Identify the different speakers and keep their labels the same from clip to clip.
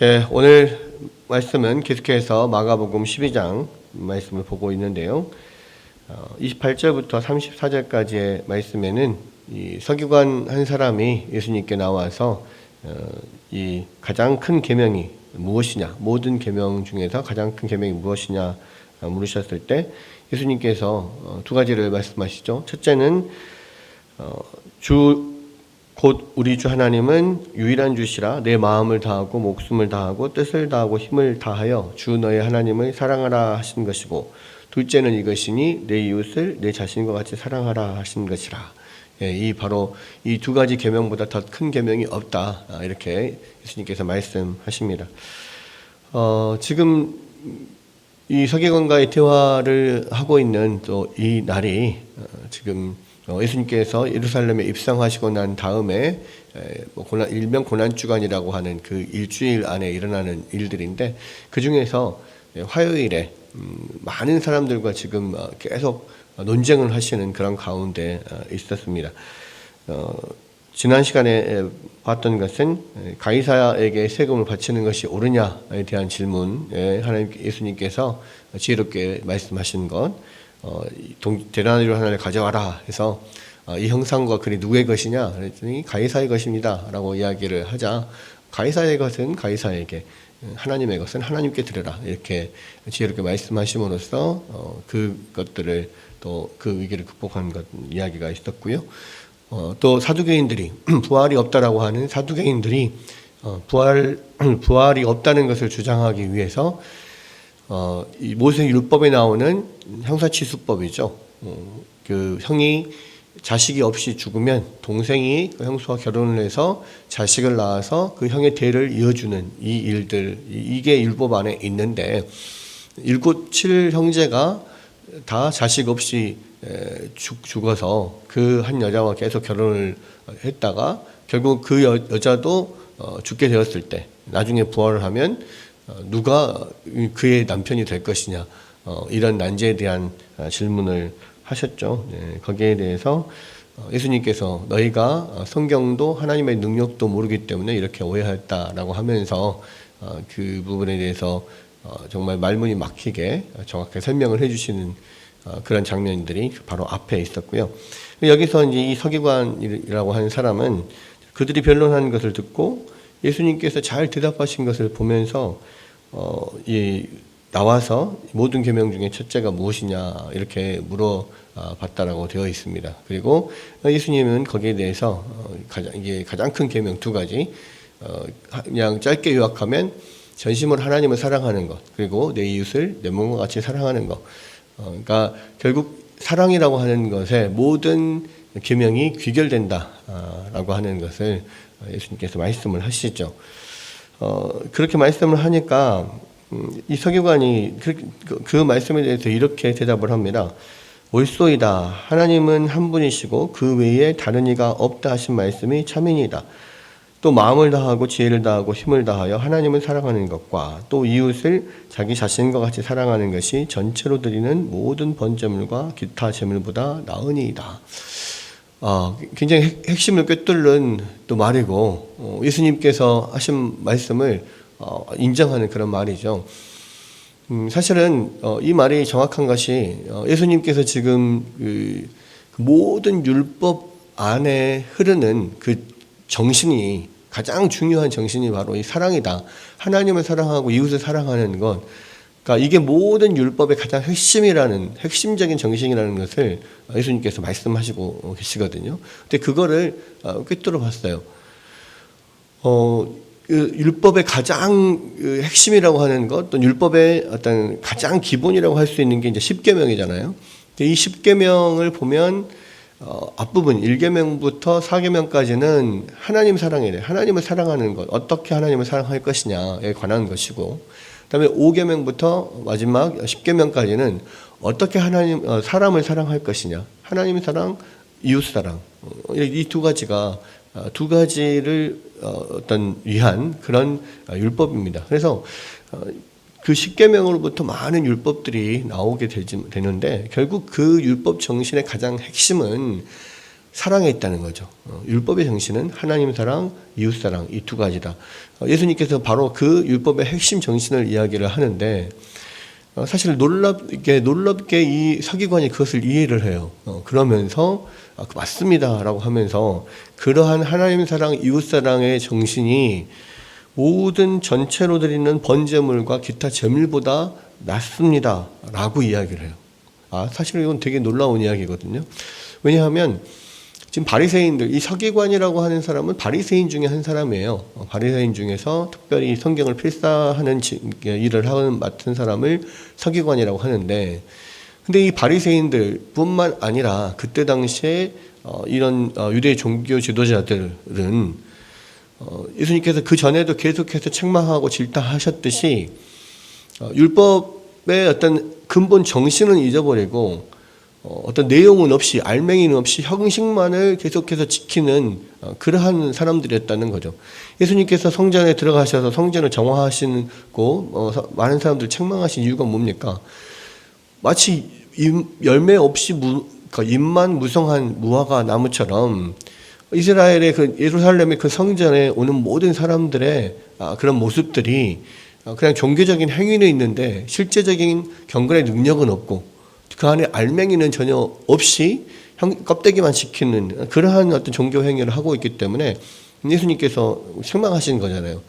Speaker 1: 네, 오늘 말씀은 계속해서 마가복음 12장 말씀을 보고 있는데요. 어, 28절부터 34절까지의 말씀에는 이 서기관 한 사람이 예수님께 나와서 어, 이 가장 큰 계명이 무엇이냐, 모든 계명 중에서 가장 큰 계명이 무엇이냐 어, 물으셨을 때 예수님께서 어, 두 가지를 말씀하시죠. 첫째는 어, 주 곧 우리 주 하나님은 유일한 주시라 내 마음을 다하고 목숨을 다하고 뜻을 다하고 힘을 다하여 주 너의 하나님을 사랑하라 하신 것이고 둘째는 이것이니 내 이웃을 내 자신과 같이 사랑하라 하신 것이라. 예, 이 바로 이 두 가지 계명보다 더 큰 계명이 없다 아, 이렇게 예수님께서 말씀하십니다. 어, 지금 이 서기관과의 대화를 하고 있는 또 이 날이 어, 지금 어, 예수님께서 예루살렘에 입성하시고 난 다음에 에, 뭐 고난, 일명 고난 주간이라고 하는 그 일주일 안에 일어나는 일들인데 그 중에서 예, 화요일에 음, 많은 사람들과 지금 어, 계속 논쟁을 하시는 그런 가운데 어, 있었습니다. 어, 지난 시간에 에, 봤던 것은 에, 가이사에게 세금을 바치는 것이 옳으냐에 대한 질문에 하나님 예수님께서 지혜롭게 말씀하신 것, 어, 대란으로 하나를 가져와라 해서 어, 이 형상과 글이 누구의 것이냐? 그랬더니 가이사의 것입니다라고 이야기를 하자. 가이사의 것은 가이사에게 하나님의 것은 하나님께 드려라. 이렇게 지혜롭게 말씀하심으로써 어, 그것들을 또 그 위기를 극복한 것 이야기가 있었고요. 어, 또 사두개인들이 부활이 없다라고 하는 사두개인들이 어, 부활 부활이 없다는 것을 주장하기 위해서 어, 이 모세 율법에 나오는 형사치수법이죠. 어, 그 형이 자식이 없이 죽으면 동생이 그 형수와 결혼을 해서 자식을 낳아서 그 형의 대를 이어주는 이 일들 이- 이게 율법 안에 있는데 일곱 칠 형제가 다 자식 없이 에, 죽, 죽어서 그 한 여자와 계속 결혼을 했다가 결국 그 여, 여자도 어, 죽게 되었을 때 나중에 부활을 하면 어, 누가 그의 남편이 될 것이냐 어, 이런 난제에 대한 어, 질문을 하셨죠. 네, 거기에 대해서 어, 예수님께서 너희가 어, 성경도 하나님의 능력도 모르기 때문에 이렇게 오해했다라고 하면서 어, 그 부분에 대해서 어, 정말 말문이 막히게 정확하게 설명을 해주시는 어, 그런 장면들이 바로 앞에 있었고요. 여기서 이제 이 서기관이라고 하는 사람은 그들이 변론하는 것을 듣고 예수님께서 잘 대답하신 것을 보면서 어, 이 나와서 모든 계명 중에 첫째가 무엇이냐 이렇게 물어봤다라고 되어 있습니다. 그리고 예수님은 거기에 대해서 어, 가장 이게 가장 큰 계명 두 가지 어, 그냥 짧게 요약하면 전심으로 하나님을 사랑하는 것 그리고 내 이웃을 내 몸과 같이 사랑하는 것. 어, 그러니까 결국 사랑이라고 하는 것에 모든 계명이 귀결된다라고 하는 것을 예수님께서 말씀을 하시죠. 어, 그렇게 말씀을 하니까 음, 이 서기관이 그, 그, 그 말씀에 대해서 이렇게 대답을 합니다. 옳소이다. 하나님은 한 분이시고 그 외에 다른 이가 없다 하신 말씀이 참이니다. 또 마음을 다하고 지혜를 다하고 힘을 다하여 하나님을 사랑하는 것과 또 이웃을 자기 자신과 같이 사랑하는 것이 전체로 드리는 모든 번제물과 기타 제물보다 나으니이다. 어, 굉장히 핵- 핵심을 꿰뚫는 또 말이고 어, 예수님께서 하신 말씀을 어, 인정하는 그런 말이죠. 음, 사실은 어, 이 말이 정확한 것이 어, 예수님께서 지금 그, 그 모든 율법 안에 흐르는 그 정신이 가장 중요한 정신이 바로 이 사랑이다. 하나님을 사랑하고 이웃을 사랑하는 것. 그러니까 이게 모든 율법의 가장 핵심이라는 핵심적인 정신이라는 것을 예수님께서 말씀하시고 계시거든요. 근데 그거를 어, 꿰뚫어 봤어요. 어, 그 율법의 가장 그 핵심이라고 하는 것, 또 율법의 어떤 가장 기본이라고 할 수 있는 게 이제 십계명이잖아요. 이 십계명을 보면 어, 앞부분 1계명부터 4계명까지는 하나님 사랑이래. 하나님을 사랑하는 것, 어떻게 하나님을 사랑할 것이냐에 관한 것이고, 그다음에 5계명부터 마지막 10계명까지는 어떻게 하나님 어, 사람을 사랑할 것이냐, 하나님의 사랑, 이웃 사랑 이 두 가지가 어, 두 가지를 어, 어떤 위한 그런 어, 율법입니다. 그래서 어, 그 십계명으로부터 많은 율법들이 나오게 되는데 결국 그 율법 정신의 가장 핵심은 사랑에 있다는 거죠. 어, 율법의 정신은 하나님 사랑, 이웃 사랑 이 두 가지다. 어, 예수님께서 바로 그 율법의 핵심 정신을 이야기를 하는데 어, 사실 놀랍게 놀랍게 이 서기관이 그것을 이해를 해요. 어, 그러면서 아, 그 맞습니다라고 하면서 그러한 하나님 사랑, 이웃 사랑의 정신이 모든 전체로 드리는 번제물과 기타 제물보다 낫습니다라고 이야기를 해요. 아 사실 이건 되게 놀라운 이야기거든요. 왜냐하면 지금 바리새인들 이 서기관이라고 하는 사람은 바리새인 중에 한 사람이에요. 어, 바리새인 중에서 특별히 성경을 필사하는 지- 일을 하는 맡은 사람을 서기관이라고 하는데 근데 이 바리새인들뿐만 아니라 그때 당시에 어, 이런 어, 유대 종교 지도자들은 어, 예수님께서 그 전에도 계속해서 책망하고 질타하셨듯이 어, 율법의 어떤 근본 정신은 잊어버리고 어, 어떤 내용은 없이 알맹이는 없이 형식만을 계속해서 지키는 어, 그러한 사람들이었다는 거죠. 예수님께서 성전에 들어가셔서 성전을 정화하시고 어, 서- 많은 사람들 책망하신 이유가 뭡니까? 마치 임- 열매 없이 무, 그러니까 잎만 무성한 무화과 나무처럼 이스라엘의 그 예루살렘의 그 성전에 오는 모든 사람들의 아, 그런 모습들이 아, 그냥 종교적인 행위는 있는데 실제적인 경건의 능력은 없고 그 안에 알맹이는 전혀 없이 형- 껍데기만 지키는 그러한 어떤 종교 행위를 하고 있기 때문에 예수님께서 책망하신 거잖아요.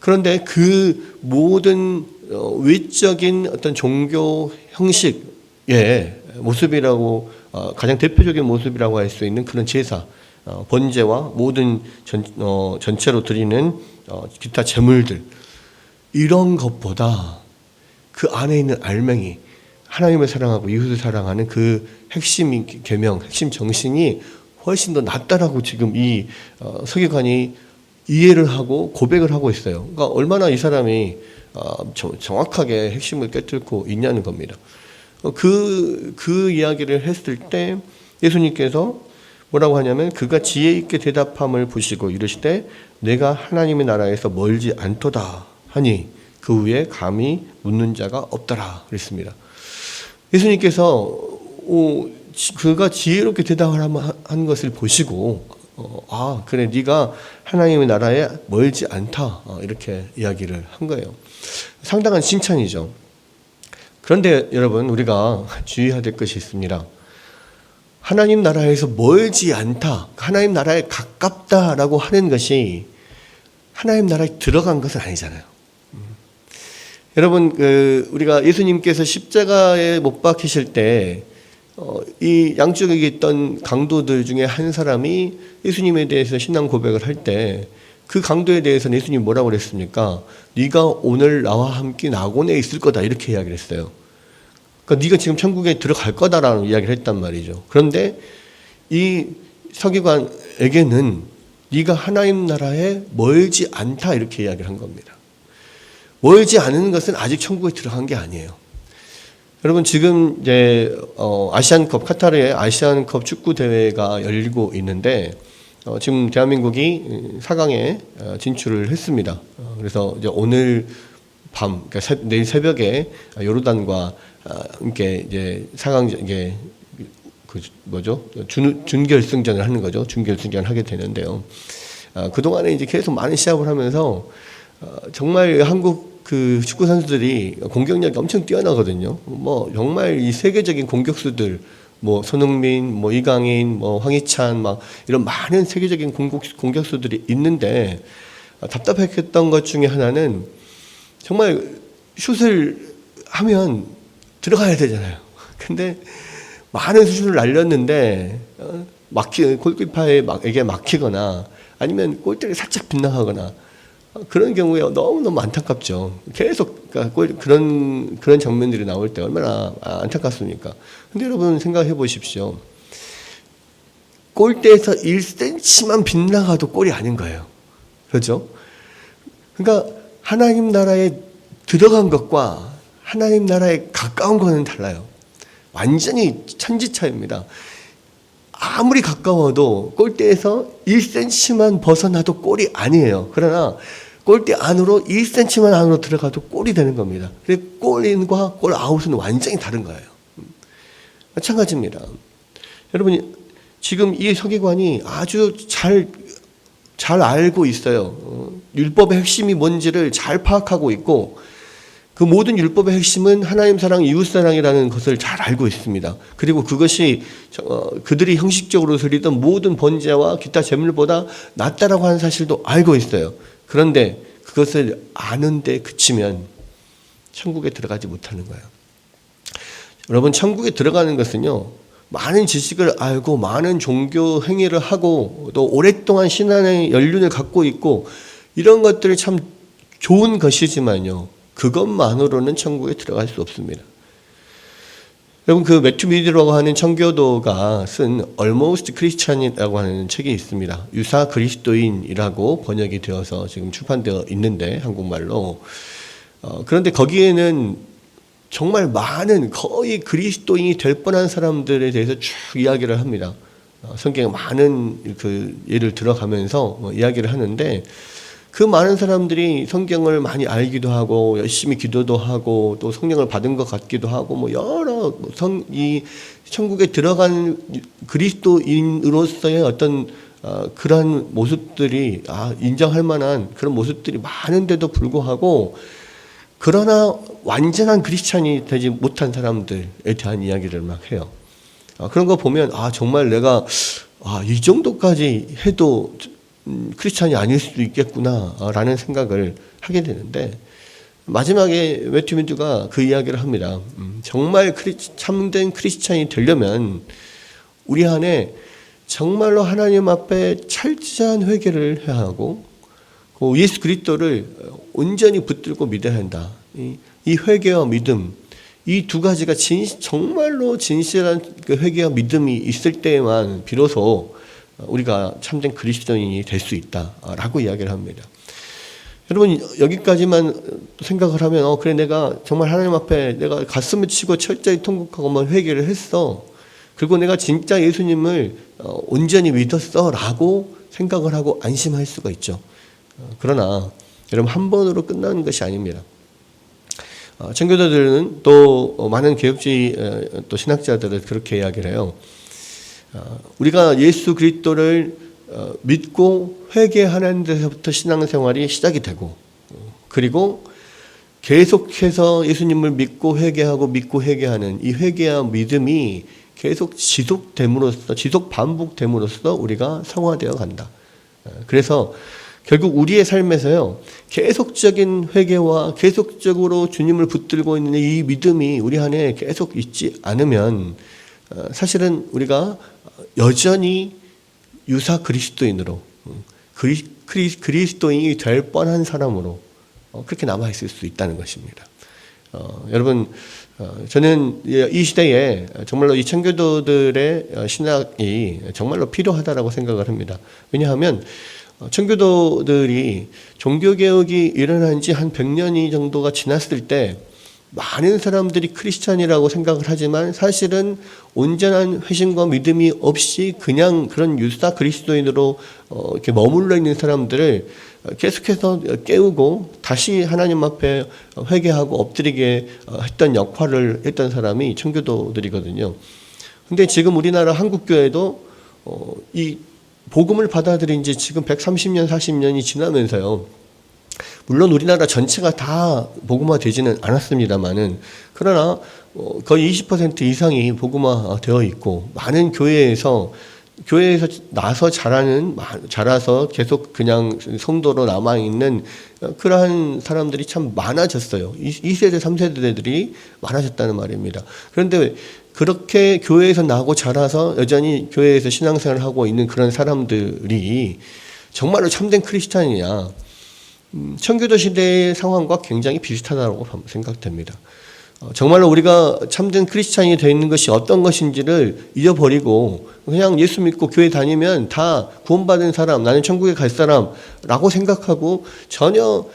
Speaker 1: 그런데 그 모든 어, 외적인 어떤 종교 형식의 모습이라고 어, 가장 대표적인 모습이라고 할 수 있는 그런 제사, 어, 번제와 모든 전, 어, 전체로 드리는 어, 기타 제물들 이런 것보다 그 안에 있는 알맹이 하나님을 사랑하고 이웃을 사랑하는 그 핵심 계명, 핵심 정신이 훨씬 더 낫다라고 지금 이 어, 서기관이 이해를 하고 고백을 하고 있어요. 그러니까 얼마나 이 사람이 어, 정- 정확하게 핵심을 꿰뚫고 있냐는 겁니다. 어, 그, 그 이야기를 했을 때 예수님께서 뭐라고 하냐면 그가 지혜 있게 대답함을 보시고 이르시되 내가 하나님의 나라에서 멀지 않도다 하니 그 후에 감히 묻는 자가 없더라 그랬습니다. 예수님께서 그가 지혜롭게 대답을 함- 한 것을 보시고 어, 아 그래 네가 하나님의 나라에 멀지 않다 어, 이렇게 이야기를 한 거예요. 상당한 칭찬이죠. 그런데 여러분 우리가 주의해야 될 것이 있습니다. 하나님 나라에서 멀지 않다, 하나님 나라에 가깝다라고 하는 것이 하나님 나라에 들어간 것은 아니잖아요. 음. 여러분, 그 우리가 예수님께서 십자가에 못 박히실 때, 어, 이 양쪽에 있던 강도들 중에 한 사람이 예수님에 대해서 신앙 고백을 할 때, 그 강도에 대해서는 예수님이 뭐라고 그랬습니까? 네가 오늘 나와 함께 낙원에 있을 거다 이렇게 이야기를 했어요. 그러니까 네가 지금 천국에 들어갈 거다라는 이야기를 했단 말이죠. 그런데 이 서기관에게는 네가 하나님 나라에 멀지 않다 이렇게 이야기를 한 겁니다. 멀지 않은 것은 아직 천국에 들어간 게 아니에요. 여러분 지금 이제 어, 아시안컵 카타르의 아시안컵 축구 대회가 열리고 있는데 어, 지금 대한민국이 4강에 어, 진출을 했습니다. 어, 그래서 이제 오늘 밤, 그러니까 새, 내일 새벽에 요르단과 아, 함께 이제 4강 이게 그 뭐죠 준 준결승전을 하는 거죠. 준결승전을 하게 되는데요. 아, 그 동안에 이제 계속 많은 시합을 하면서 어, 정말 한국 그 축구 선수들이 공격력이 엄청 뛰어나거든요. 뭐 정말 이 세계적인 공격수들 뭐 손흥민, 뭐 이강인, 뭐 황희찬 막 이런 많은 세계적인 공격 공격수들이 있는데 아, 답답했던 것 중에 하나는 정말 슛을 하면 들어가야 되잖아요. 근데 많은 슛을 날렸는데 어, 막히 골키퍼에 막에게 막히거나 아니면 골대를 살짝 빗나가거나 어, 그런 경우에 너무 너무 안타깝죠. 계속 그러니까 골- 그런 그런 장면들이 나올 때 얼마나 안타깝습니까? 근데 여러분 생각해 보십시오. 골대에서 1cm만 빗나가도 골이 아닌 거예요. 그렇죠? 그러니까 하나님 나라에 들어간 것과 하나님 나라에 가까운 거는 달라요. 완전히 천지 차입니다. 아무리 가까워도 골대에서 1cm만 벗어나도 골이 아니에요. 그러나 골대 안으로 1cm만 안으로 들어가도 골이 되는 겁니다. 골인과 골 아웃은 완전히 다른 거예요. 마찬가지입니다. 여러분이 지금 이 서기관이 아주 잘, 잘 알고 있어요. 어, 율법의 핵심이 뭔지를 잘 파악하고 있고, 그 모든 율법의 핵심은 하나님 사랑, 이웃 사랑이라는 것을 잘 알고 있습니다. 그리고 그것이 저- 어, 그들이 형식적으로 드리던 모든 번제와 기타 제물보다 낫다라고 하는 사실도 알고 있어요. 그런데 그것을 아는데 그치면 천국에 들어가지 못하는 거예요. 여러분, 천국에 들어가는 것은요, 많은 지식을 알고 많은 종교 행위를 하고 또 오랫동안 신앙의 연륜을 갖고 있고 이런 것들이 참 좋은 것이지만요, 그것만으로는 천국에 들어갈 수 없습니다. 여러분 그 매튜 미드라고 하는 청교도가 쓴 Almost Christian이라고 하는 책이 있습니다. 유사 그리스도인이라고 번역이 되어서 지금 출판되어 있는데 한국말로 어, 그런데 거기에는 정말 많은 거의 그리스도인이 될 뻔한 사람들에 대해서 쭉 이야기를 합니다. 어, 성경에 많은 그 예를 들어가면서 뭐 이야기를 하는데 그 많은 사람들이 성경을 많이 알기도 하고 열심히 기도도 하고 또 성령을 받은 것 같기도 하고 뭐 여러 성 이 천국에 들어간 그리스도인으로서의 어떤 어, 그러한 모습들이 아 인정할 만한 그런 모습들이 많은데도 불구하고 그러나 완전한 크리스찬이 되지 못한 사람들에 대한 이야기를 막 해요. 아, 그런 거 보면 아 정말 내가 아, 이 정도까지 해도 음, 크리스찬이 아닐 수도 있겠구나라는 생각을 하게 되는데 마지막에 웨트민드가 그 이야기를 합니다. 음, 정말 크리, 참된 크리스찬이 되려면 우리 안에 정말로 하나님 앞에 철저한 회개를 해야 하고 그 예수 그리스도를 온전히 붙들고 믿어야 한다. 이, 이 회개와 믿음 이 두 가지가 진, 정말로 진실한 그 회개와 믿음이 있을 때에만 비로소 우리가 참된 그리스도인이 될 수 있다라고 이야기를 합니다. 여러분 여기까지만 생각을 하면 어 그래 내가 정말 하나님 앞에 내가 가슴을 치고 철저히 통곡하고만 회개를 했어. 그리고 내가 진짜 예수님을 어, 온전히 믿었어라고 생각을 하고 안심할 수가 있죠. 어, 그러나 여러분 한 번으로 끝나는 것이 아닙니다. 어, 청교도들은 또 어, 많은 개혁주의 어, 또 신학자들은 그렇게 이야기를 해요. 어, 우리가 예수 그리스도를 어, 믿고 회개하는 데서부터 신앙생활이 시작이 되고 어, 그리고 계속해서 예수님을 믿고 회개하고 믿고 회개하는 이 회개와 믿음이 계속 지속됨으로써 지속 반복됨으로써 우리가 성화되어 간다. 어, 그래서 결국 우리의 삶에서요 계속적인 회개와 계속적으로 주님을 붙들고 있는 이 믿음이 우리 안에 계속 있지 않으면 어, 사실은 우리가 여전히 유사 그리스도인으로 음, 그리, 그리, 그리스도인이 될 뻔한 사람으로 어, 그렇게 남아 있을 수 있다는 것입니다. 어, 여러분 어, 저는 이 시대에 정말로 이 청교도들의 어, 신학이 정말로 필요하다라고 생각을 합니다. 왜냐하면 어, 청교도들이 종교개혁이 일어난 지 한 100년이 정도가 지났을 때 많은 사람들이 크리스찬이라고 생각을 하지만 사실은 온전한 회심과 믿음이 없이 그냥 그런 유사 그리스도인으로 어, 이렇게 머물러 있는 사람들을 계속해서 깨우고 다시 하나님 앞에 회개하고 엎드리게 어, 했던 역할을 했던 사람이 청교도들이거든요. 근데 지금 우리나라 한국교회도 어, 이 복음을 받아들인 지 지금 130년, 40년이 지나면서요. 물론 우리나라 전체가 다 복음화 되지는 않았습니다만은 그러나 어, 거의 20% 이상이 복음화 되어 있고 많은 교회에서 교회에서 나서 자라는 자라서 계속 그냥 성도로 남아 있는 그러한 사람들이 참 많아졌어요. 2세대, 3세대들이 많아졌다는 말입니다. 그런데 그렇게 교회에서 나고 자라서 여전히 교회에서 신앙생활을 하고 있는 그런 사람들이 정말로 참된 크리스찬이냐? 음, 청교도 시대의 상황과 굉장히 비슷하다고 생각됩니다. 어, 정말로 우리가 참된 크리스찬이 되어 있는 것이 어떤 것인지를 잊어버리고 그냥 예수 믿고 교회 다니면 다 구원받은 사람, 나는 천국에 갈 사람라고 생각하고 전혀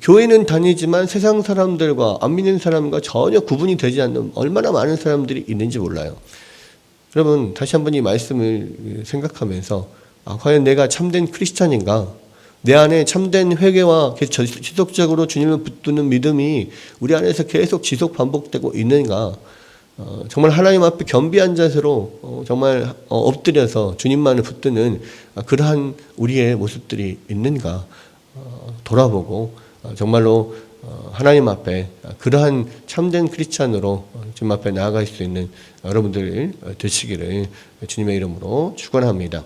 Speaker 1: 교회는 다니지만 세상 사람들과 안 믿는 사람과 전혀 구분이 되지 않는 얼마나 많은 사람들이 있는지 몰라요. 여러분 다시 한번 이 말씀을 생각하면서 아, 과연 내가 참된 크리스찬인가? 내 안에 참된 회개와 지속적으로 주님을 붙드는 믿음이 우리 안에서 계속 지속 반복되고 있는가? 어, 정말 하나님 앞에 겸비한 자세로 어, 정말 어, 엎드려서 주님만을 붙드는 아, 그러한 우리의 모습들이 있는가 어, 돌아보고 어, 정말로 어, 하나님 앞에 그러한 참된 크리스찬으로 어, 주님 앞에 나아갈 수 있는 여러분들 어, 되시기를 주님의 이름으로 축원합니다.